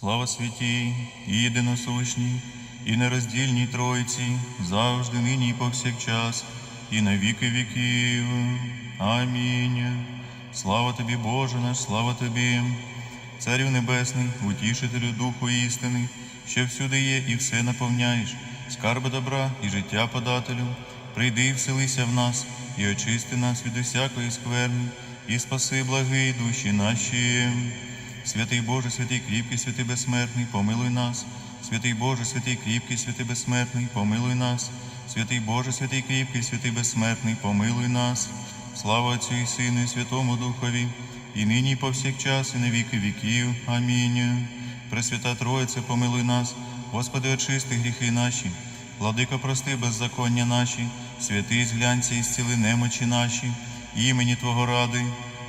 Слава святій і єдиносущній, і нероздільній Тройці, завжди, нині і повсякчас, і на віки віків. Амінь. Слава тобі, Боже наш, слава тобі, Царю Небесний, утішителю Духу істини, що всюди є і все наповняєш, скарби добра і життя подателю. Прийди і вселися в нас, і очисти нас від усякої скверни, і спаси благі душі наші. Святий Боже, святий кріпкий, святий безсмертний, помилуй нас. Святий Боже, святий кріпкий, святий безсмертний, помилуй нас. Святий Боже, святий кріпкий, святий безсмертний, помилуй нас. Слава Отцю і Сину, і Святому Духові, і нині, і повсякчас, і на віки віків. Амінь. Пресвята Троїце, помилуй нас, Господи, очисти гріхи наші, владико, прости беззаконня наші, святий зглянься і зціли немочі наші, імені Твого ради.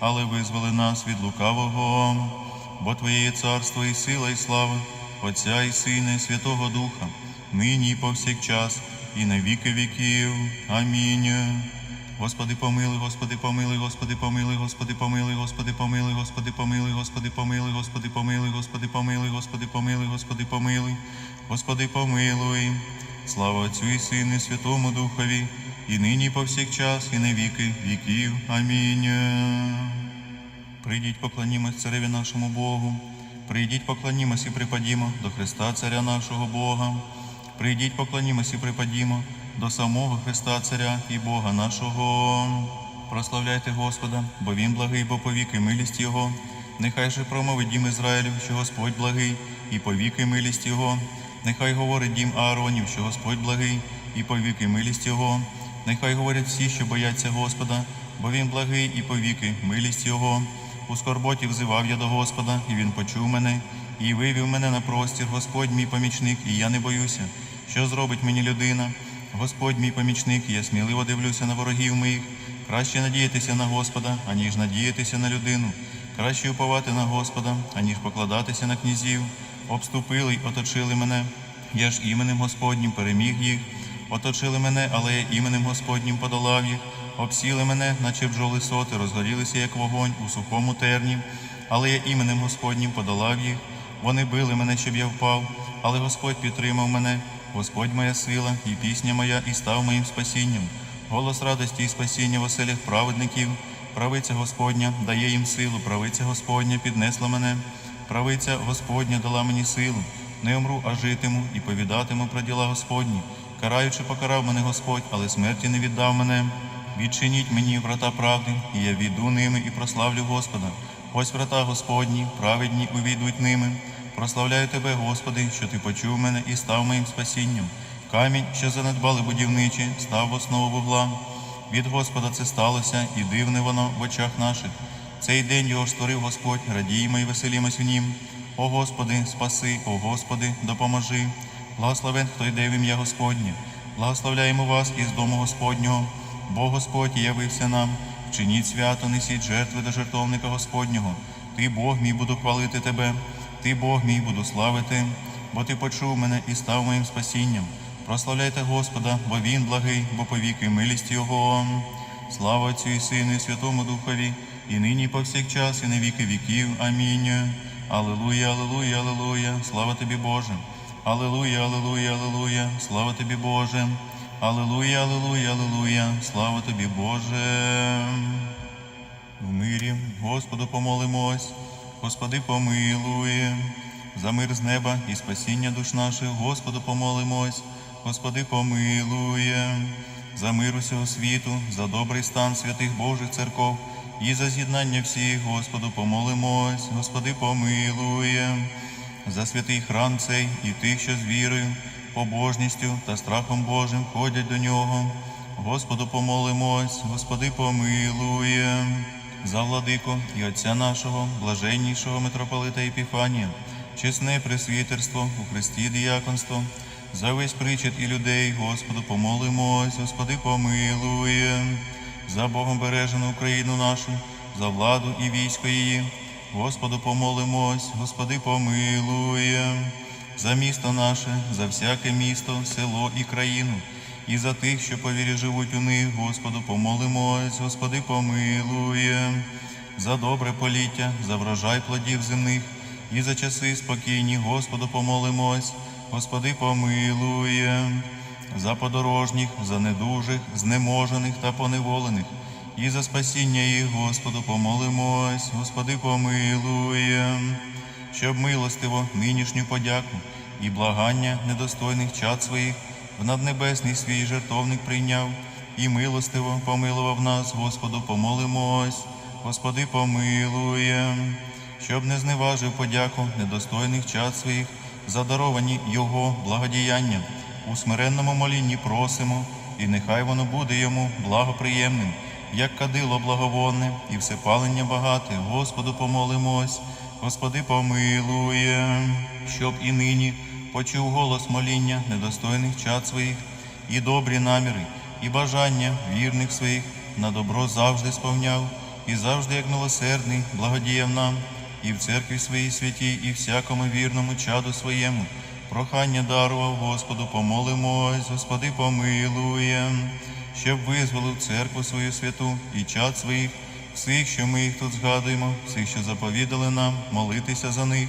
але визволи нас від лукавого. Бо Твоє є царство і сила, і слава, Отця і Сина, і Святого Духа, нині і повсякчас, і на віки віків. Амінь. Господи, помилуй, Господи, помилуй, Господи, помилуй, Господи, помилуй, Господи, помилуй, Господи, помилуй, Господи, помилуй, Господи, помилуй, Господи, помилуй, Господи, помилуй, Господи, помилуй, Господи, помилуй. Слава Отцю і Сину, і Святому Духові, і нині, і повсякчас, і на віки віків. Амінь. Прийдіть, поклонімось цареві нашому Богу. Прийдіть, поклонімось і припадімо до Христа, Царя нашого Бога. Прийдіть, поклонімось і припадімо до самого Христа, Царя і Бога нашого. Прославляйте Господа, бо Він благий, бо повіки милість Його. Нехай же промовить дім Ізраїлів, що Господь благий, і повіки милість Його. Нехай говорить дім Ааронів, що Господь благий, і повіки милість Його. Нехай говорять всі, що бояться Господа, бо Він благий і повіки милість Його. У скорботі взивав я до Господа, і Він почув мене, і вивів мене на простір, Господь мій помічник, і я не боюся. Що зробить мені людина? Господь мій помічник, і я сміливо дивлюся на ворогів моїх. Краще надіятися на Господа, аніж надіятися на людину. Краще уповати на Господа, аніж покладатися на князів. Обступили й оточили мене. Я ж іменем Господнім переміг їх. Оточили мене, але я іменем Господнім подолав їх. Обсіли мене, наче бджоли соти, розгорілися, як вогонь у сухому терні, але я іменем Господнім подолав їх. Вони били мене, щоб я впав, але Господь підтримав мене. Господь моя сила і пісня моя, і став моїм спасінням. Голос радості і спасіння в оселях праведників. Правиця Господня дає їм силу, правиця Господня піднесла мене. Правиця Господня дала мені силу. Не умру, а житиму і повідатиму про діла Господні. Караючи, покарав мене Господь, але смерті не віддав мене. Відчиніть мені врата правди, і я війду ними і прославлю Господа. Ось врата Господні, праведні увійдуть ними. Прославляю тебе, Господи, що ти почув мене і став моїм спасінням. Камінь, що занедбали будівничі, став в основу вугла. Від Господа це сталося, і дивне воно в очах наших. Цей день його створив Господь, радіймо і веселімось в нім. О Господи, спаси, о Господи, допоможи. Благословен, хто йде в ім'я Господнє. Благословляємо вас із дому Господнього. Бо Господь явився нам. Вчиніть свято, несіть жертви до жертовника Господнього. Ти, Бог мій, буду хвалити тебе. Ти, Бог мій, буду славити, бо ти почув мене і став моїм спасінням. Прославляйте Господа, бо Він благий, бо повіки милість Його. Слава Отцю і Сину, і Святому Духові, і нині, і повсякчас, і на віки віків. Амінь. Аллилуйя, аллилуйя, аллилуйя, слава тобі, Боже. Аллилуйя, аллилуйя, аллилуйя, слава тобі, Боже. Аллилуйя, аллилуйя, аллилуйя, слава тобі, Боже. В мирі Господу помолимось, Господи помилуй, за мир з неба і спасіння душ наших, Господу помолимось, Господи помилуй, за мир усього світу, за добрий стан святих Божих церков і за з'єднання всіх, Господу помолимось, Господи помилуй, за святий храм цей і тих, що з вірою, побожністю та страхом Божим ходять до нього. Господу помолимось, Господи помилує, за владику і Отця нашого, блаженнішого митрополита Епіфанія, чесне пресвітерство у Христі діяконство, за весь причет і людей, Господу, помолимось, Господи, помилуй, за Богом бережену Україну нашу, за владу і військо її, Господу, помолимось, Господи, помилуй, за місто наше, за всяке місто, село і країну. І за тих, що по вірі живуть у них, Господу, помолимось, Господи, помилуй, за добре поліття, за врожай плодів земних, і за часи спокійні, Господу, помолимось, Господи, помилуй, за подорожніх, за недужих, знеможених та поневолених, і за спасіння їх, Господу, помолимось, Господи, помилуй, щоб милостиво нинішню подяку і благання недостойних чад своїх в наднебесний свій жертовник прийняв, і милостиво помилував нас, Господу, помолимось, Господи, помилує, щоб не зневажив подяку недостойних чад своїх, задаровані Його благодіянням. У смиренному молінні просимо, і нехай воно буде йому благоприємним, як кадило благовонне, і всепалення багате, Господу помолимось, Господи, помилує, щоб і нині почув голос моління недостойних чад своїх, і добрі наміри, і бажання вірних своїх на добро завжди сповняв, і завжди, як милосердний, благодіяв нам, і в церкві своїй святій, і всякому вірному чаду своєму. Прохання дарував Господу, помолимось, Господи, помилуєм, щоб визволив церкву свою святу і чад своїх, всіх, що ми їх тут згадуємо, всіх, що заповідали нам, молитися за них,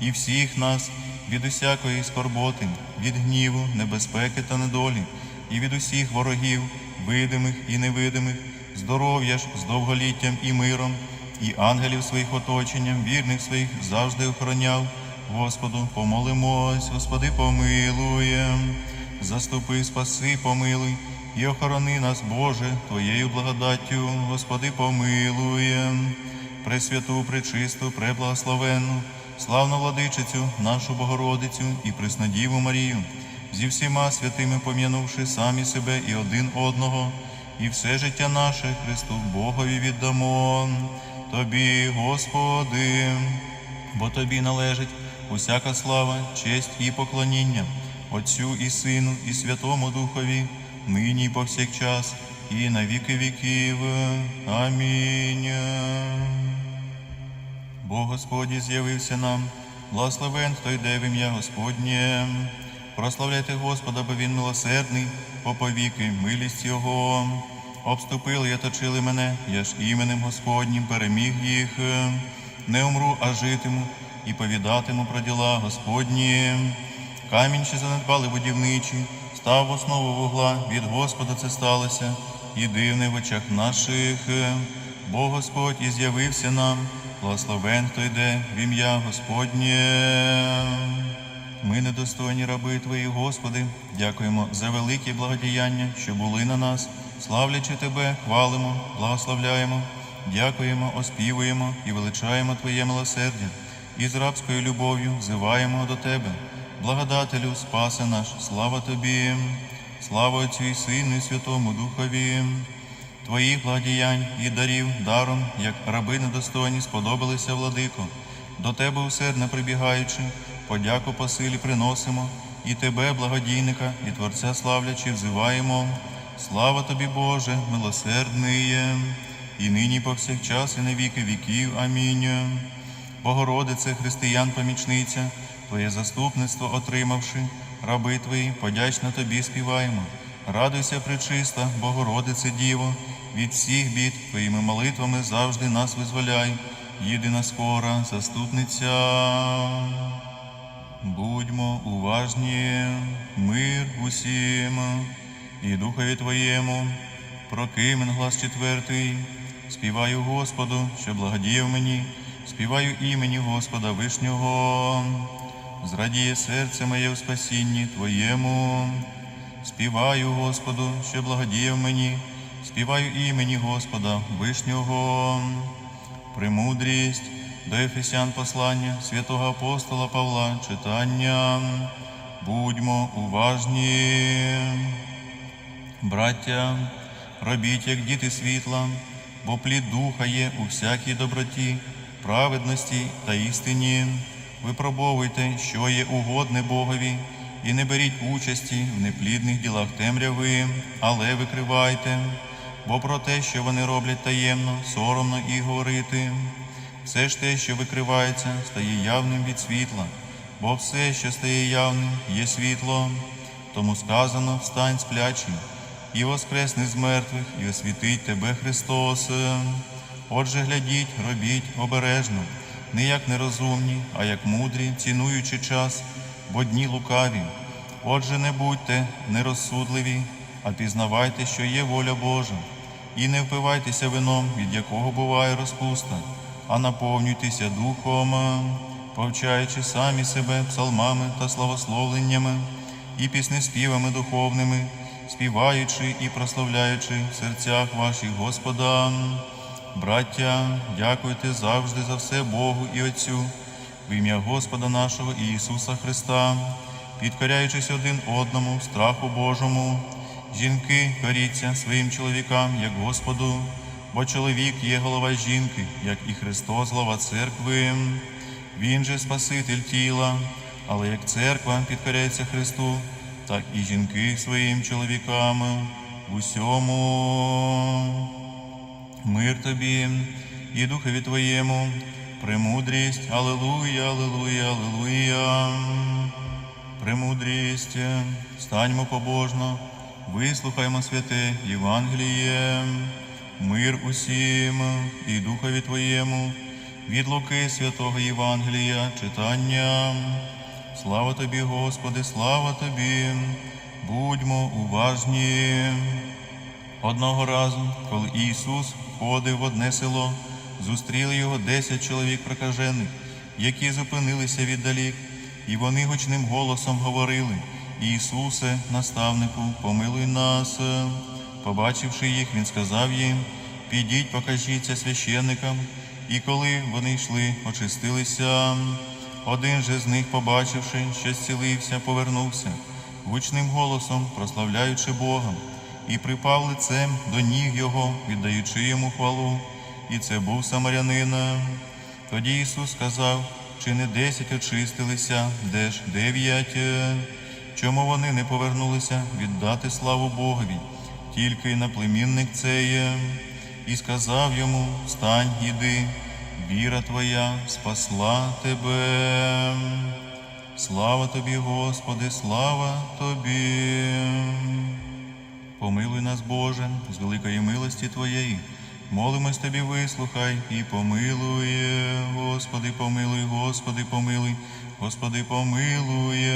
і всіх нас від усякої скорботи, від гніву, небезпеки та недолі, і від усіх ворогів, видимих і невидимих, здоров'я ж з довголіттям і миром, і ангелів своїх оточенням, вірних своїх завжди охороняв. Господу, помолимось, Господи, помилуєм, заступи, спаси, помилуй, і охорони нас, Боже, Твоєю благодаттю, Господи, помилуєм, Пресвяту, пречисту, преблагословенну, славну владичицю, нашу Богородицю і Преснодіву Марію, зі всіма святими пом'янувши самі себе і один одного, і все життя наше Христу Богові віддамо, Тобі, Господи, бо Тобі належить усяка слава, честь і поклоніння, Отцю і Сину, і Святому Духові, нині і повсякчас, і на віки віків. Амінь. Бо Господь з'явився нам, благословен, хто йде в ім'я Господнє. Прославляйте Господа, бо Він милосердний, по повіки, милість Його. Обступили і оточили мене, я ж іменем Господнім переміг їх. Не умру, а житиму, і повідатиму про діла Господні. Камінь, що занедбали будівничі, став в основу вугла, від Господа це сталося, і дивне в очах наших. Бо Господь і з'явився нам, благословен, хто йде в ім'я Господнє. Ми недостойні раби Твої, Господи, дякуємо за великі благодіяння, що були на нас. Славлячи Тебе, хвалимо, благословляємо, дякуємо, оспівуємо і величаємо Твоє милосердя, і з рабською любов'ю взиваємо до Тебе. Благодателю, спаси наш, слава Тобі, слава Отцю і Сину, і Святому Духові. Твоїх благодіянь і дарів даром, як раби недостойні, сподобалися, владико. До Тебе усердно прибігаючи, подяку по силі приносимо, і Тебе, благодійника, і Творця славлячи, взиваємо. Слава тобі, Боже, милосердний, і нині повсякчас, і на віки віків. Амінь. Богородице, християн помічниця, Твоє заступництво отримавши, раби Твої, подячно Тобі співаємо. Радуйся, пречиста, Богородице Діво, від всіх бід Твоїми молитвами завжди нас визволяй, єдина скора, заступниця. Будьмо уважні, мир усім і Духові Твоєму, прокимен глас четвертий, співаю Господу, що благодіяв мені, співаю імені Господа Вишнього, зрадіє серце моє в спасінні Твоєму, співаю Господу, що благодіяв мені, співаю імені Господа Вишнього, премудрість до Ефесян послання святого апостола Павла читання. Будьмо уважні. Браття, робіть, як діти світла, бо плід духа є у всякій доброті, праведності та істині. Випробовуйте, що є угодне Богові, і не беріть участі в неплідних ділах темряви, але викривайте, бо про те, що вони роблять таємно, соромно і говорити. Все ж те, що викривається, стає явним від світла, бо все, що стає явним, є світло. Тому сказано, встань сплячий, і воскресни з мертвих, і освітить тебе Христос. Отже, глядіть, робіть обережно, не як нерозумні, а як мудрі, цінуючи час, бо дні лукаві. Отже, не будьте нерозсудливі, а пізнавайте, що є воля Божа, і не впивайтеся вином, від якого буває розпуста, а наповнюйтеся духом, повчаючи самі себе псалмами та славословленнями і піснеспівами духовними, співаючи і прославляючи в серцях ваших Господа. Браття, дякуйте завжди за все Богу і Отцю, в ім'я Господа нашого Ісуса Христа, підкоряючись один одному в страху Божому. Жінки коріться своїм чоловікам, як Господу, бо чоловік є голова жінки, як і Христос, глава церкви. Він же Спаситель тіла, але як церква підкоряється Христу, так і жінки своїм чоловікам в усьому. Мир тобі і духові твоєму, премудрість, Аллилуйя, Аллилуйя, Аллилуйя. Премудрість, станьмо побожно, вислухаймо святе Євангеліє, мир усім і духові твоєму, від Луки святого Євангелія, читання. Слава тобі, Господи, слава тобі, будьмо уважні. Одного разу, коли Ісус входив в одне село, зустріли його десять чоловік прокажених, які зупинилися віддалік, і вони гучним голосом говорили: Ісусе, наставнику, помилуй нас. Побачивши їх, він сказав їм: Підіть, покажіться священникам. І коли вони йшли, очистилися. Один же з них, побачивши, що зцілився, повернувся, гучним голосом прославляючи Бога і припав лицем до ніг його, віддаючи йому хвалу. І це був самарянин. Тоді Ісус сказав, чи не десять очистилися, де ж дев'ять? Чому вони не повернулися віддати славу Богові, тільки на племінник цей, і сказав йому: Встань, іди, віра твоя спасла тебе. Слава тобі, Господи, слава тобі. Помилуй нас, Боже, з великої милості Твоєї. Молимось Тобі, вислухай і помилуй, Господи, помилуй, Господи, помилуй, Господи, помилуй.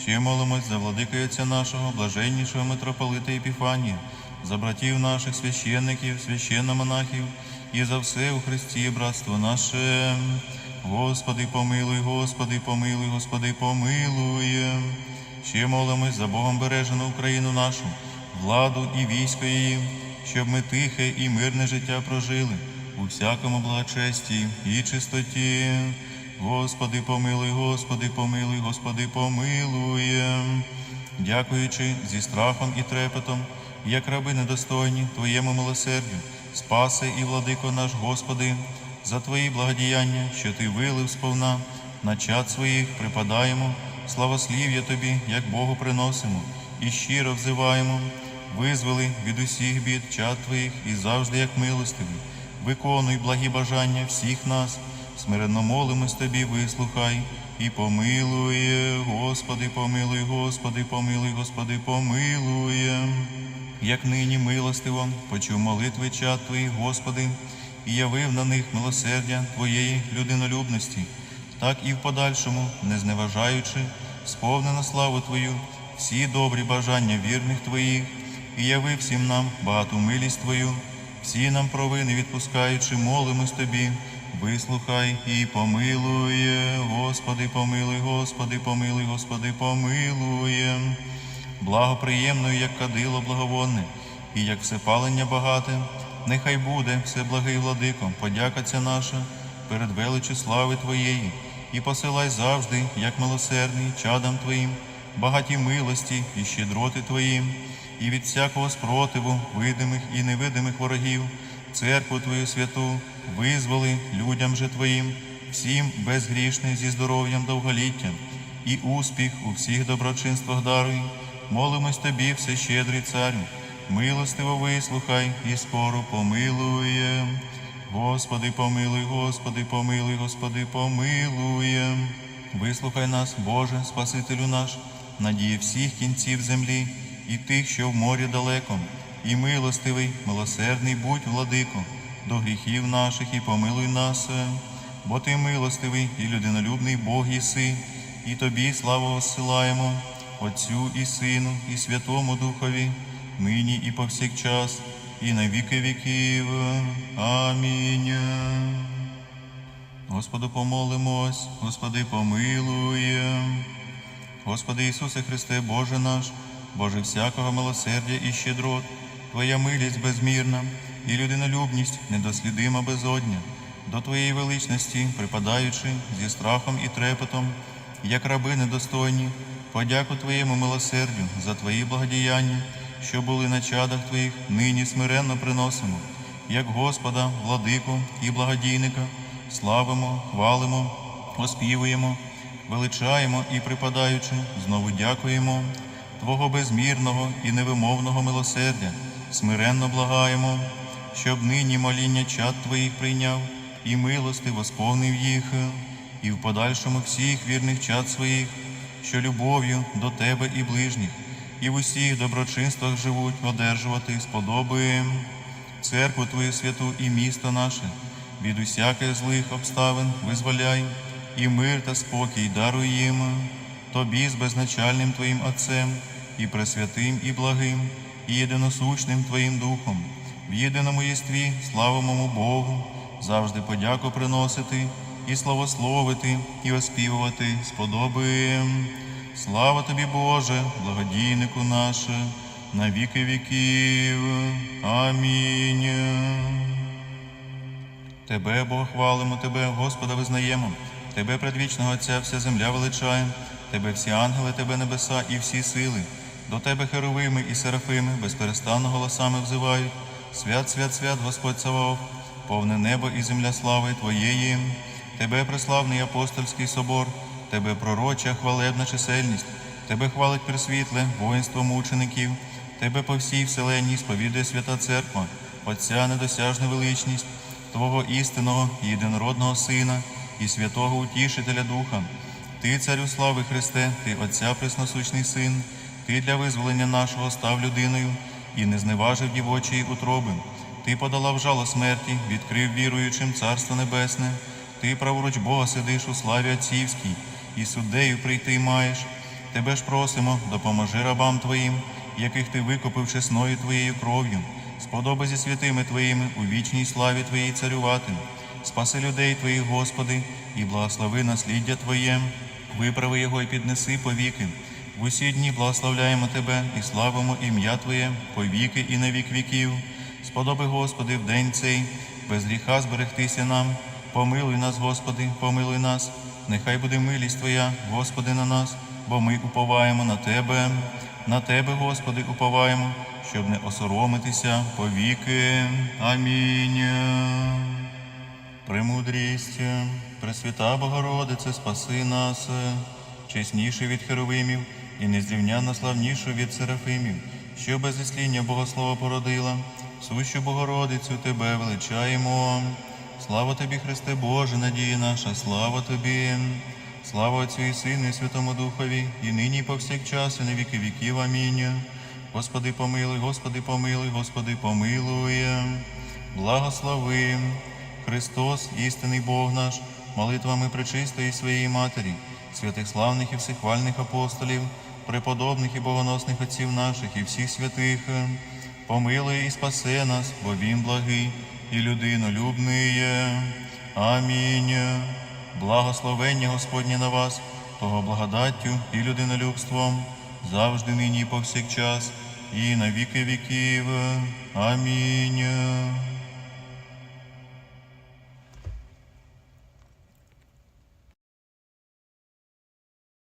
Ще молимось за владики Отця нашого, блаженнішого митрополита Епіфанія, за братів наших священників, священномонахів і за все у Христі, братство наше. Господи, помилуй, Господи, помилуй, Господи, помилуй. Ще молимось за Богом бережену Україну нашу владу і військо її, щоб ми тихе і мирне життя прожили у всякому благочесті і чистоті. Господи, помилуй, Господи, помилуй, Господи, помилуй. Дякуючи зі страхом і трепетом, як раби недостойні Твоєму милосердю, спаси і владико наш Господи, за Твої благодіяння, що Ти вилив сповна, на чад своїх припадаємо, славослів'я Тобі, як Богу приносимо, і щиро взиваємо визволи від усіх бід чад Твоїх і завжди, як милостивий. Виконуй благі бажання всіх нас, смиренно молимось Тобі, вислухай і помилуй, Господи, помилуй, Господи, помилуй, Господи, помилуй. Як нині милостиво почув молитви чад Твоїх, Господи, і явив на них милосердя Твоєї людинолюбності, так і в подальшому, не зневажаючи, сповнена славу Твою, всі добрі бажання вірних Твоїх і яви всім нам багату милість Твою, всі нам провини відпускаючи, молимось Тобі, вислухай і помилуй, Господи, помилуй, Господи, помилуй, Господи, помилуй, благоприємною, як кадило благовонне, і як всепалення багате, нехай буде все благий владико, подяка ця наша перед величі слави Твоєї, і посилай завжди, як милосердний, чадам Твоїм, багаті милості і щедроти Твоїм і від всякого спротиву, видимих і невидимих ворогів, церкву Твою святу, визволи людям же Твоїм, всім безгрішне зі здоров'ям довголіттям і успіх у всіх доброчинствах даруй. Молимось тобі, всещедрий царю, милостиво вислухай і скоро помилує. Господи, помилуй, Господи, помилуй, Господи, помилує. Вислухай нас, Боже, Спасителю наш, надії всіх кінців землі і тих, що в морі далеко, і милостивий, милосердний будь, владико, до гріхів наших і помилуй нас, бо ти милостивий і людинолюбний Бог єси, і тобі славу осилаємо, Отцю і Сину, і Святому Духові, нині і повсякчас, і на віки віків. Амінь. Господу помолимось, Господи помилує. Господи Ісусе Христе, Боже наш, Боже всякого милосердя і щедрот, Твоя милість безмірна і людинолюбність недослідима безодня, до Твоєї величності, припадаючи зі страхом і трепетом, як раби недостойні, подяку Твоєму милосердю за Твої благодіяння, що були на чадах Твоїх, нині смиренно приносимо, як Господа, владику і благодійника, славимо, хвалимо, оспівуємо, величаємо і припадаючи, знову дякуємо Твого безмірного і невимовного милосердя, смиренно благаємо, щоб нині моління чад Твоїх прийняв і милости восповнив їх, і в подальшому всіх вірних чад своїх, що любов'ю до Тебе і ближніх, і в усіх доброчинствах живуть, одержувати сподоби. Церкву Твою святу і місто наше, від усяких злих обставин визволяй, і мир та спокій даруй їм, Тобі з безначальним Твоїм Отцем, і пресвятим, і благим, і єдиносущним Твоїм Духом, в єдиному єстві славимому Богу, завжди подяку приносити і славословити, і оспівувати сподоби. Слава тобі, Боже, благодійнику наше, на віки віків. Амінь. Тебе, Бог, хвалимо, Тебе, Господа, визнаємо, Тебе, предвічного Отця, вся земля величає, Тебе всі ангели, Тебе небеса і всі сили, до Тебе херовими і серафими безперестанно голосами взивають. Свят, свят, свят, Господь Саваоф, повне небо і земля слави Твоєї. Тебе преславний апостольський собор, Тебе пророча, хвалебна чисельність, Тебе хвалить присвітле, воїнство мучеників, Тебе по всій вселенній сповідує свята церква, Отця недосяжна величність, Твого істинного єдинородного Сина і святого Утішителя Духа. Ти, царю слави Христе, Ти Отця Пресносущний Син, Ти для визволення нашого став людиною і не зневажив дівочої утроби. Ти подолав жало смерті, відкрив віруючим Царство Небесне. Ти праворуч Бога сидиш у славі Отцівській, і суддею прийти маєш. Тебе ж просимо, допоможи рабам Твоїм, яких Ти викупив чесною Твоєю кров'ю, сподоби зі святими Твоїми у вічній славі Твоїй царювати. Спаси людей Твоїх, Господи, і благослови насліддя Твоє, виправи його і піднеси повіки. В усі дні благословляємо Тебе і славимо ім'я Твоє повіки і на вік віків. Сподоби, Господи, в день цей, без гріха зберегтися нам. Помилуй нас, Господи, помилуй нас. Нехай буде милість Твоя, Господи, на нас, бо ми уповаємо на Тебе. На Тебе, Господи, уповаємо, щоб не осоромитися повіки. Амінь. Премудрість, Пресвята Богородице, спаси нас, чесніший від херовимів і незрівнянно славніший від серафимів, що без ісління Богослова породила, сущу Богородицю Тебе величаємо. Слава Тобі, Христе Боже, надія наша, слава Тобі, слава Отцю і Сину, і Святому Духові, і нині, і повсякчас, і на віки віків. Амінь. Господи, помилуй, Господи, помилуй, Господи, помилуй. Благослови. Христос, істинний Бог наш, молитвами пречистої своєї Матері, святих славних і всехвальних апостолів, преподобних і богоносних отців наших і всіх святих, помилуй і спасе нас, бо Він благий і людинолюбний. Амінь. Благословення Господнє на вас, того благодаттю і людинолюбством, завжди нині і повсякчас, і на віки віків. Амінь.